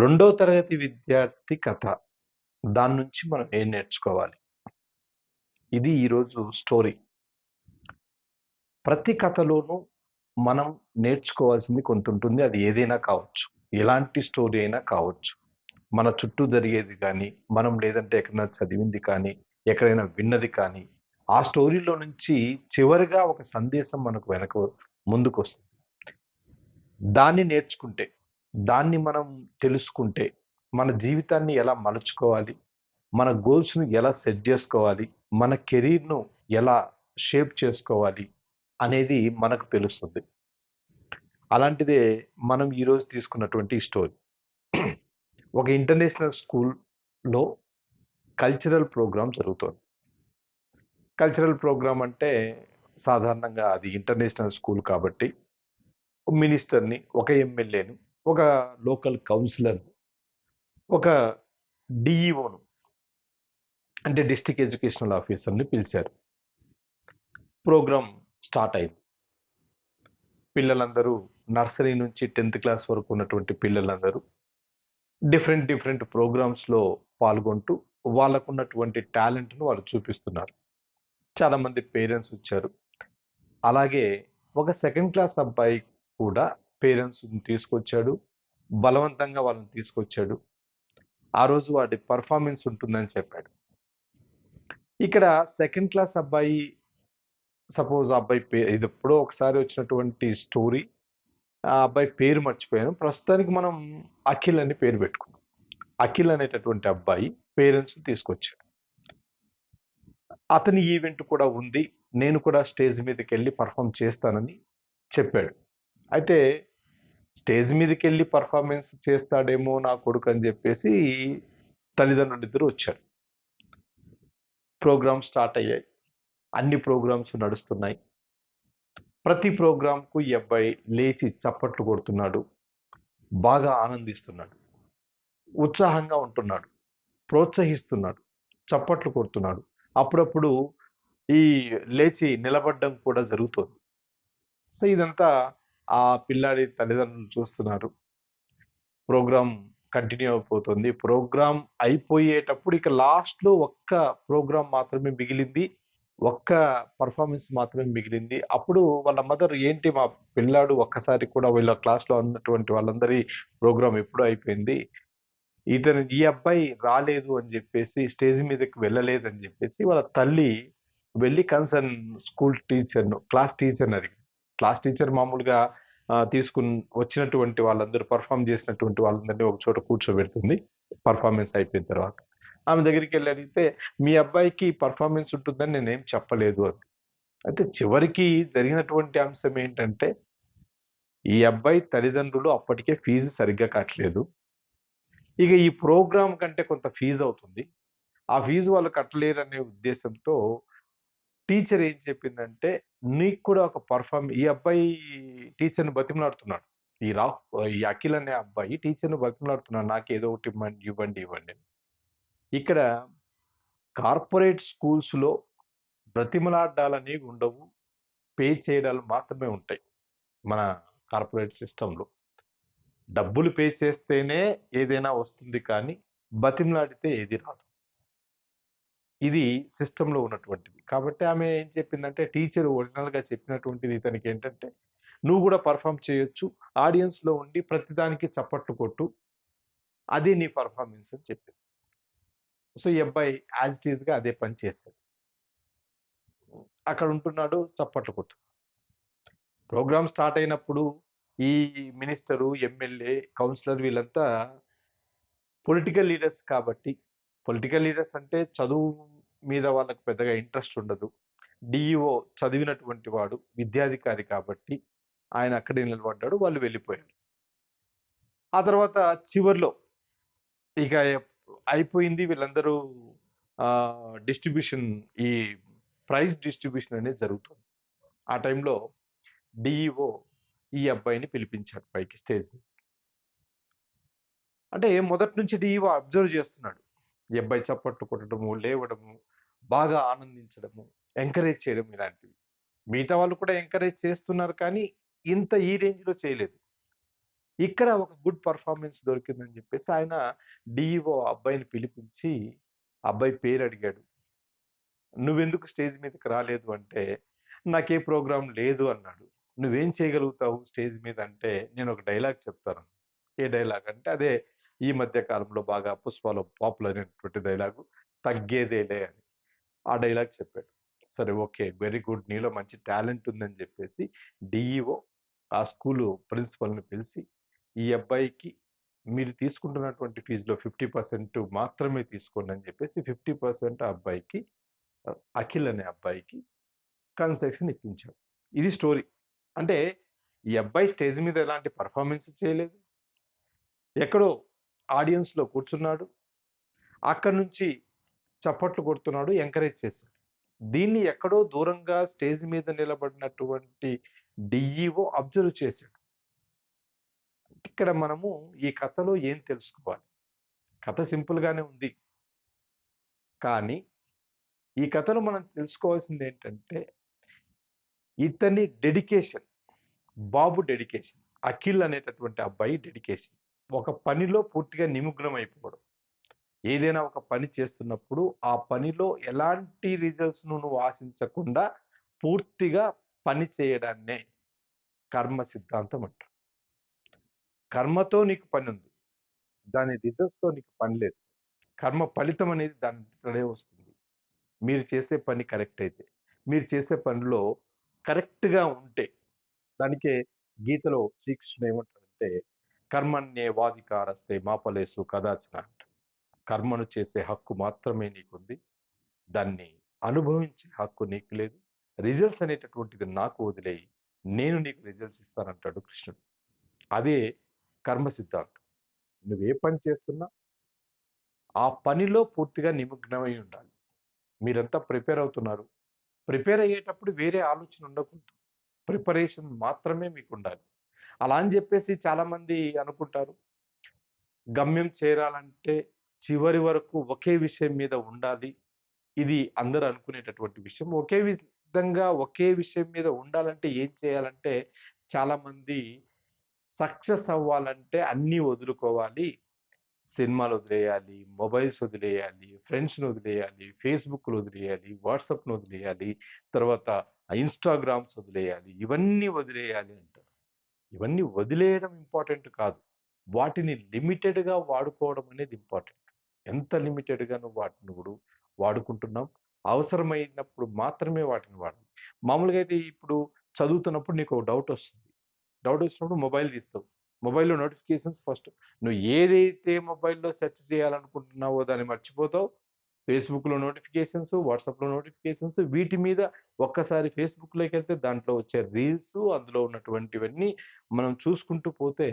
రెండో తరగతి విద్యార్థి కథ. దాని నుంచి మనం ఏం నేర్చుకోవాలి? ఇది ఈరోజు స్టోరీ. ప్రతి కథలోనూ మనం నేర్చుకోవాల్సింది కొంతుంటుంది. అది ఏదైనా కావచ్చు. ఎలాంటి స్టోరీ అయినా కావచ్చు. మన చుట్టూ జరిగేది కానీ మనం లేదంటే ఎక్కడైనా చదివింది కానీ, ఎక్కడైనా విన్నది కానీ, ఆ స్టోరీలో నుంచి చివరిగా ఒక సందేశం మనకు వెనక ముందుకు వస్తుంది దాన్ని నేర్చుకుంటే, దాన్ని మనం తెలుసుకుంటే, మన జీవితాన్ని ఎలా మలుచుకోవాలి, మన గోల్స్‌ని ఎలా సెట్ చేసుకోవాలి మన కెరీర్‌ను ఎలా షేప్ చేసుకోవాలి అనేది మనకు తెలుస్తుంది. అలాంటిదే మనం ఈరోజు తీసుకున్నటువంటి స్టోరీ. ఒక ఇంటర్నేషనల్ స్కూల్‌లో కల్చరల్ ప్రోగ్రామ్ జరుగుతుంది కల్చరల్ ప్రోగ్రామ్ అంటే సాధారణంగా అది ఇంటర్నేషనల్ స్కూల్ కాబట్టి మినిస్టర్‌ని, ఒక ఎమ్మెల్యేని, ఒక లోకల్ కౌన్సిలర్ ఒక డిఈఓను అంటే డిస్ట్రిక్ట్ ఎడ్యుకేషనల్ ఆఫీసర్‌ని పిలిచారు. ప్రోగ్రామ్ స్టార్ట్ అయింది. పిల్లలందరూ నర్సరీ నుంచి 10థ్ క్లాస్ వరకు ఉన్నటువంటి పిల్లలందరూ డిఫరెంట్ డిఫరెంట్ ప్రోగ్రామ్స్‌లో పాల్గొంటూ వాళ్ళకున్నటువంటి టాలెంట్‌ను వాళ్ళు చూపిస్తున్నారు. చాలామంది పేరెంట్స్ వచ్చారు. అలాగే ఒక సెకండ్ క్లాస్ అబ్బాయి కూడా పేరెంట్స్‌ని తీసుకొచ్చాడు. బలవంతంగా వాళ్ళని తీసుకొచ్చాడు. ఆ రోజు వాడి పర్ఫార్మెన్స్ ఉంటుందని చెప్పాడు. ఇక్కడ సెకండ్ క్లాస్ అబ్బాయి సపోజ్ ఆ అబ్బాయి పే ఇది ఎప్పుడో ఒకసారి వచ్చినటువంటి స్టోరీ. ఆ అబ్బాయి పేరు మర్చిపోయాను. ప్రస్తుతానికి మనం అఖిల్ అని పేరు పెట్టుకున్నాం. అఖిల్ అనేటటువంటి అబ్బాయి పేరెంట్స్‌ని తీసుకొచ్చాడు. అతని ఈవెంట్ కూడా ఉంది. నేను కూడా స్టేజ్ మీదకి వెళ్ళి పర్ఫామ్ చేస్తానని చెప్పాడు. అయితే స్టేజ్ మీదకెళ్ళి పర్ఫార్మెన్స్ చేస్తాడేమో నా కొడుకు అని చెప్పేసి తల్లిదండ్రులిద్దరూ వచ్చారు. ప్రోగ్రామ్ స్టార్ట్ అయ్యాయి. అన్ని ప్రోగ్రామ్స్ నడుస్తున్నాయి. ప్రతి ప్రోగ్రామ్‌కు ఈ అబ్బాయి లేచి చప్పట్లు కొడుతున్నాడు. బాగా ఆనందిస్తున్నాడు. ఉత్సాహంగా ఉంటున్నాడు. ప్రోత్సహిస్తున్నాడు. చప్పట్లు కొడుతున్నాడు. అప్పుడప్పుడు ఈ లేచి నిలబడడం కూడా జరుగుతోంది. సో, ఇదంతా ఆ పిల్లాడి తల్లిదండ్రులు చూస్తున్నారు. ప్రోగ్రామ్ కంటిన్యూ అయిపోతుంది. ప్రోగ్రామ్ అయిపోయేటప్పుడు ఇక లాస్ట్‌లో ఒక్క ప్రోగ్రామ్ మాత్రమే మిగిలింది. ఒక్క పర్ఫార్మెన్స్ మాత్రమే మిగిలింది. అప్పుడు వాళ్ళ మదర్ ఏంటి మా పిల్లాడు ఒక్కసారి కూడా వీళ్ళ క్లాస్‌లో ఉన్నటువంటి వాళ్ళందరి ప్రోగ్రామ్ ఎప్పుడూ అయిపోయింది. ఇతను ఈ అబ్బాయి రాలేదు అని చెప్పేసి స్టేజ్ మీదకి వెళ్ళలేదు అని చెప్పేసి వాళ్ళ తల్లి వెళ్ళి కన్సర్న్ స్కూల్ టీచర్‌ను క్లాస్ టీచర్‌ని అడిగింది. క్లాస్ టీచర్ మామూలుగా తీసుకుని వచ్చినటువంటి వాళ్ళందరూ పర్ఫామ్ చేసినటువంటి వాళ్ళందరినీ ఒక చోట కూర్చోబెడుతుంది. పర్ఫార్మెన్స్ అయిపోయిన తర్వాత. ఆమె దగ్గరికి వెళ్ళి అడిగితే, "మీ అబ్బాయికి పర్ఫార్మెన్స్ ఉంటుందని నేనేం చెప్పలేదు" అని అయితే చివరికి జరిగినటువంటి అంశం ఏంటంటే, ఈ అబ్బాయి తల్లిదండ్రులు అప్పటికే ఫీజు సరిగ్గా కట్టలేదు. ఇక ఈ ప్రోగ్రాం కంటే కొంత ఫీజు అవుతుంది. ఆ ఫీజు వాళ్ళు కట్టలేరు అనే ఉద్దేశంతో టీచర్ ఏం చెప్పిందంటే, "నీకు కూడా ఒక పెర్ఫార్మ్" ఈ అబ్బాయి టీచర్‌ని బతిమలాడుతున్నాడు. ఈ రా ఈ అఖిల్ అనే అబ్బాయి టీచర్‌ని బతిమలాడుతున్నాడు. ఏదో ఒకటి ఇవ్వండి ఇవ్వండి, ఇవ్వండి ఇక్కడ కార్పొరేట్ స్కూల్స్‌లో బ్రతిమలాడ్డాలనేవి ఉండవు. పే చేయడాలు మాత్రమే ఉంటాయి. మన కార్పొరేట్ సిస్టంలో డబ్బులు పే చేస్తేనే ఏదైనా వస్తుంది కానీ, బతిమలాడితే ఏది రాదు. ఇది సిస్టంలో ఉన్నటువంటిది. కాబట్టి ఆమె ఏం చెప్పిందంటే, టీచర్ ఒరిజినల్‌గా చెప్పినటువంటిది ఇతనికేంటంటే, "నువ్వు కూడా పెర్ఫార్మ్ చేయొచ్చు. ఆడియన్స్‌లో ఉండి ప్రతిదానికి చప్పట్లు కొట్టు. అది నీ పర్ఫార్మెన్స్ అని చెప్పింది. సో, ఈ అబ్బాయి యాజ్ ఇట్ ఈజ్‌గా అదే పని చేశాడు. అక్కడ ఉంటున్నాడు. చప్పట్లు కొట్టు. ప్రోగ్రామ్ స్టార్ట్ అయినప్పుడు ఈ మినిస్టరు, ఎమ్మెల్యే, కౌన్సిలర్ వీళ్ళంతా పొలిటికల్ లీడర్స్ కాబట్టి, పొలిటికల్ లీడర్స్ అంటే చదువు మీద వాళ్ళకు పెద్దగా ఇంట్రెస్ట్ ఉండదు. డిఈఓ చదివినటువంటి వాడు, విద్యాధికారి కాబట్టి ఆయన అక్కడే నిలబడ్డాడు. వాళ్ళు వెళ్ళిపోయారు. ఆ తర్వాత చివర్లో ఇక అయిపోయింది. వీళ్ళందరూ డిస్ట్రిబ్యూషన్ ఈ ప్రైజ్ డిస్ట్రిబ్యూషన్ అనేది జరుగుతుంది. ఆ టైంలో డిఈఓ ఈ అబ్బాయిని పిలిపించాడు పైకి స్టేజ్ అంటే మొదటి నుంచి డిఈఓ అబ్జర్వ్ చేస్తున్నాడు. ఈ అబ్బాయి చప్పట్లు కొట్టడము, లేవడము, బాగా ఆనందించడము, ఎంకరేజ్ చేయడం ఇలాంటివి. మిగతా వాళ్ళు కూడా ఎంకరేజ్ చేస్తున్నారు కానీ, ఇంత ఈ రేంజ్‌లో చేయలేదు. ఇక్కడ ఒక గుడ్ పర్ఫార్మెన్స్ దొరికిందని చెప్పేసి ఆయన డిఈఓ అబ్బాయిని పిలిపించి అబ్బాయి పేరు అడిగాడు నువ్వెందుకు స్టేజ్ మీదకి రాలేదు అంటే నాకే ప్రోగ్రాం లేదు అన్నాడు నువ్వేం చేయగలుగుతావు స్టేజ్ మీద అంటే నేను ఒక డైలాగ్ చెప్తాను ఏ డైలాగ్ అంటే అదే ఈ మధ్య కాలంలో బాగా పుష్పలో పాపులర్ అయినటువంటి డైలాగు తగ్గేదేలే అని ఆ డైలాగ్ చెప్పాడు. సరే ఓకే వెరీ గుడ్ నీలో మంచి టాలెంట్ ఉందని చెప్పేసి డిఈఓ ఆ స్కూలు ప్రిన్సిపల్ని పిలిచి ఈ అబ్బాయికి మీరు తీసుకుంటున్నటువంటి ఫీజులో ఫిఫ్టీ పర్సెంట్ మాత్రమే తీసుకోండి అని చెప్పేసి ఫిఫ్టీ పర్సెంట్ ఆ అబ్బాయికి అఖిల్ అనే అబ్బాయికి కన్సెషన్ ఇప్పించాడు. ఇది స్టోరీ అంటే ఈ అబ్బాయి స్టేజ్ మీద ఎలాంటి పర్ఫార్మెన్స్ చేయలేదు. ఎక్కడో ఆడియన్స్లో కూర్చున్నాడు. అక్కడి నుంచి చప్పట్లు కొడుతున్నాడు ఎంకరేజ్ చేశాడు. దీన్ని ఎక్కడో దూరంగా స్టేజ్ మీద నిలబడినటువంటి డిఈఓ అబ్జర్వ్ చేశాడు. ఇక్కడ మనము ఈ కథలో ఏం తెలుసుకోవాలి? కథ సింపుల్గానే ఉంది. కానీ ఈ కథలో మనం తెలుసుకోవాల్సింది ఏంటంటే ఇతని డెడికేషన్ బాబు డెడికేషన్ అఖిల్ అనేటటువంటి అబ్బాయి డెడికేషన్. ఒక పనిలో పూర్తిగా నిమగ్నం అయిపోవడం ఏదైనా ఒక పని చేస్తున్నప్పుడు ఆ పనిలో ఎలాంటి రిజల్ట్స్ నువ్వు ఆశించకుండా పూర్తిగా పని చేయడాన్నే కర్మ సిద్ధాంతం అంటారు. కర్మతో నీకు పని ఉంది. దాని రిజల్ట్స్తో నీకు పని లేదు. కర్మ ఫలితం అనేది దానిలోనే వస్తుంది. మీరు చేసే పని కరెక్ట్ అయితే. మీరు చేసే పనిలో కరెక్ట్గా ఉంటే దానికే గీతలో శ్రీకృష్ణుడు ఏమంటాడంటే కర్మన్నే వాధికారస్తే మాపలేసు కదాచిన అంట కర్మను చేసే హక్కు మాత్రమే నీకుంది. దాన్ని అనుభవించే హక్కు నీకు లేదు. రిజల్ట్స్ అనేటటువంటిది నాకు వదిలేయి. నేను నీకు రిజల్ట్స్ ఇస్తానంటాడు కృష్ణుడు. అదే కర్మ సిద్ధాంతం. నువ్వు ఏ పని చేస్తున్నా ఆ పనిలో పూర్తిగా నిమగ్నమై ఉండాలి. మీరంతా ప్రిపేర్ అవుతున్నారు. ప్రిపేర్ అయ్యేటప్పుడు వేరే ఆలోచన ఉండకూడదు. ప్రిపరేషన్ మాత్రమే మీకు ఉండాలి అలా అని చెప్పేసి చాలామంది అనుకుంటారు. గమ్యం చేరాలంటే చివరి వరకు ఒకే విషయం మీద ఉండాలి. ఇది అందరూ అనుకునేటటువంటి విషయం. ఒకే విధంగా ఒకే విషయం మీద ఉండాలంటే ఏం చేయాలంటే చాలామంది సక్సెస్ అవ్వాలంటే అన్నీ వదులుకోవాలి. సినిమాలు వదిలేయాలి మొబైల్స్ వదిలేయాలి ఫ్రెండ్స్ని వదిలేయాలి ఫేస్బుక్లు వదిలేయాలి వాట్సాప్ను వదిలేయాలి తర్వాత ఇన్స్టాగ్రామ్స్ వదిలేయాలి ఇవన్నీ వదిలేయాలి అంటారు. ఇవన్నీ వదిలేయడం ఇంపార్టెంట్ కాదు. వాటిని లిమిటెడ్గా వాడుకోవడం అనేది ఇంపార్టెంట్. ఎంత లిమిటెడ్గా నువ్వు వాటిని కూడా వాడుకుంటున్నాం. అవసరమైనప్పుడు మాత్రమే వాటిని వాడాలి మామూలుగా అయితే ఇప్పుడు చదువుతున్నప్పుడు నీకు ఒక డౌట్ వస్తుంది. డౌట్ వచ్చినప్పుడు మొబైల్ తీస్తావు. మొబైల్లో నోటిఫికేషన్స్ ఫస్ట్ నువ్వు ఏదైతే మొబైల్లో సెర్చ్ చేయాలనుకుంటున్నావో దాన్ని మర్చిపోతావు. ఫేస్బుక్లో నోటిఫికేషన్స్ వాట్సాప్లో నోటిఫికేషన్స్ వీటి మీద ఒక్కసారి ఫేస్బుక్లోకి వెళ్తే దాంట్లో వచ్చే రీల్స్ అందులో ఉన్నటువంటివన్నీ మనం చూసుకుంటూ పోతే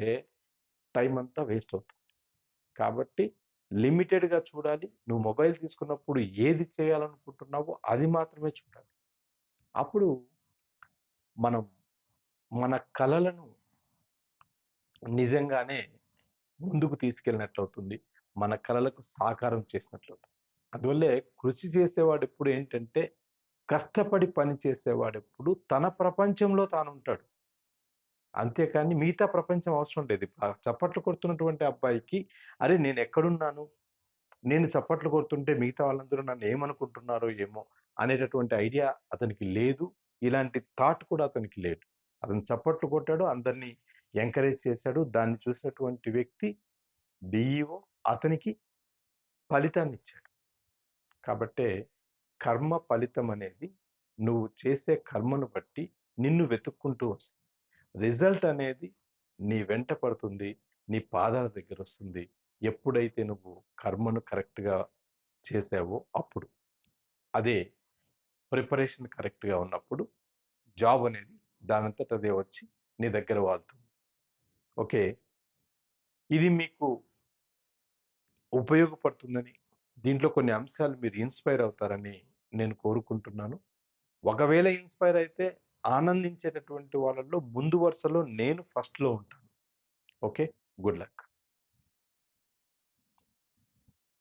టైం అంతా వేస్ట్ అవుతుంది. కాబట్టి లిమిటెడ్గా చూడాలి. నువ్వు మొబైల్ తీసుకున్నప్పుడు ఏది చేయాలనుకుంటున్నావో అది మాత్రమే చూడాలి. అప్పుడు మనం మన కళలను నిజంగానే ముందుకు తీసుకెళ్ళినట్లు అవుతుంది మన కళలకు సాకారం చేసినట్లు అవుతుంది అందువల్లే కృషి చేసేవాడు ఎప్పుడు ఏంటంటే కష్టపడి పని చేసేవాడు ఎప్పుడు తన ప్రపంచంలో తాను ఉంటాడు అంతేకాని మిగతా ప్రపంచం అవసరం లేదు. చప్పట్లు కొడుతున్నటువంటి అబ్బాయికి అరే నేను ఎక్కడున్నాను? నేను చప్పట్లు కొడుతుంటే మిగతా వాళ్ళందరూ నన్ను ఏమనుకుంటున్నారో ఏమో? అనేటటువంటి ఐడియా అతనికి లేదు. ఇలాంటి థాట్ కూడా అతనికి లేదు. అతను చప్పట్లు కొట్టాడు అందరినీ ఎంకరేజ్ చేశాడు. దాన్ని చూసినటువంటి వ్యక్తి డిఈఓ అతనికి ఫలితాన్ని ఇచ్చాడు. కాబట్టే కర్మ ఫలితం అనేది నువ్వు చేసే కర్మను బట్టి నిన్ను వెతుక్కుంటూ వస్తుంది. రిజల్ట్ అనేది నీ వెంట పడుతుంది నీ పాదాల దగ్గర వస్తుంది. ఎప్పుడైతే నువ్వు కర్మను కరెక్ట్గా చేసావో అప్పుడు. అదే ప్రిపరేషన్ కరెక్ట్గా ఉన్నప్పుడు జాబ్ అనేది దానంతట అదే వచ్చి నీ దగ్గర వాడుతుంది ఓకే? ఇది మీకు ఉపయోగపడుతుందని దీంట్లో కొన్ని అంశాలు మీరు ఇన్స్పైర్ అవుతారని నేను కోరుకుంటున్నాను. ఒకవేళ ఇన్స్పైర్ అయితే ఆనందించేటటువంటి వాళ్ళల్లో ముందు వరుసలో నేను ఫస్ట్లో ఉంటాను. ఓకే? Good luck.